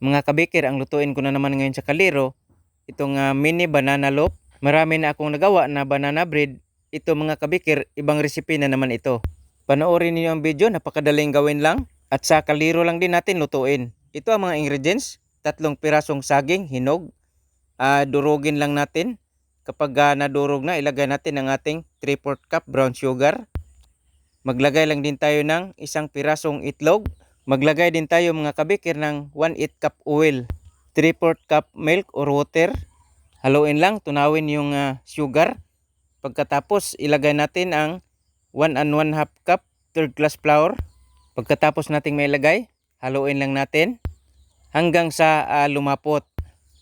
Mga kabikir, ang lutuin ko na naman ngayon sa kaliro, itong ah, mini banana loaf. Marami na akong nagawa na banana bread. Ito mga kabikir, ibang recipe na naman ito. Panoorin niyo ang video, napakadaling gawin lang. At sa kaliro lang din natin lutuin. Ito ang mga ingredients, tatlong pirasong saging, hinog. Ah, durugin lang natin. Kapag ah, nadurog na, ilagay natin ang ating 3-4 cup brown sugar. Maglagay lang din tayo ng isang pirasong itlog. Maglagay din tayo mga kabikir ng 1-8 cup oil. 3-4 cup milk or water. Haluin lang, tunawin yung ah, sugar. Pagkatapos, ilagay natin ang 1 and 1 half cup third class flour. Pagkatapos nating may lagay, haluin lang natin hanggang sa ah, lumapot.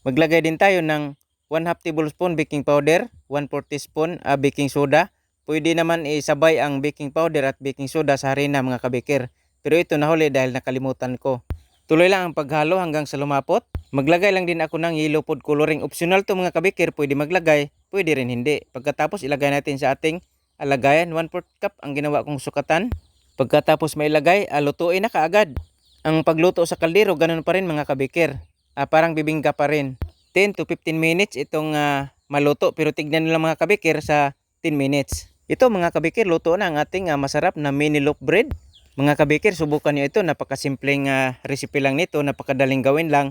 Maglagay din tayo ng 1 half tablespoon baking powder, 1 4 teaspoon ah, baking soda. Pwede naman isabay ang baking powder at baking soda sa harina mga kabikir. Pero ito nahuli dahil nakalimutan ko. Tuloy lang ang paghalo hanggang sa lumapot. Maglagay lang din ako ng yellow food coloring. Optional to mga kabikir, pwede maglagay, pwede rin hindi. Pagkatapos ilagay natin sa ating alagayan, 1 4 cup ang ginawa kong sukatan. Pagkatapos mailagay, ah, lutuin na kaagad. Ang pagluto sa kaldero, ganun pa rin mga kabikir. Ah, parang bibingka pa rin. 10 to 15 minutes itong ah, maluto. Pero tignan nila mga kabikir sa 10 minutes. Ito mga kabikir, luto na ang ating ah, masarap na mini loaf bread. Mga kabikir, subukan nyo ito. Napakasimpleng ah, recipe lang nito. Napakadaling gawin lang.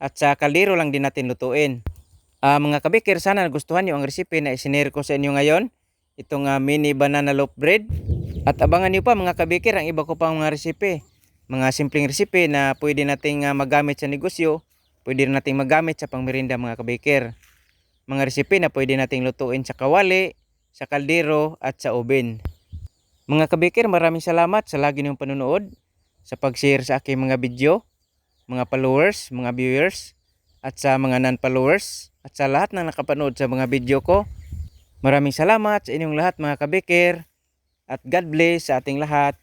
At sa kaldero lang din natin lutuin. Ah, mga kabikir, sana nagustuhan nyo ang recipe na isinare ko sa inyo ngayon. Itong ah, mini banana loaf bread. At abangan nyo pa mga kabikir ang iba ko pang mga recipe. Mga simpleng recipe na pwede nating ah, magamit sa negosyo. Pwede nating magamit sa pangmerinda mga kabikir. Mga recipe na pwede nating lutuin sa kawali, sa kaldero at sa oven. Mga kabikir, maraming salamat sa lagi niyong panunood, sa pag-share sa aking mga video, mga followers, mga viewers, at sa mga non-followers, at sa lahat na nakapanood sa mga video ko. Maraming salamat sa inyong lahat mga kabikir, at God bless sa ating lahat.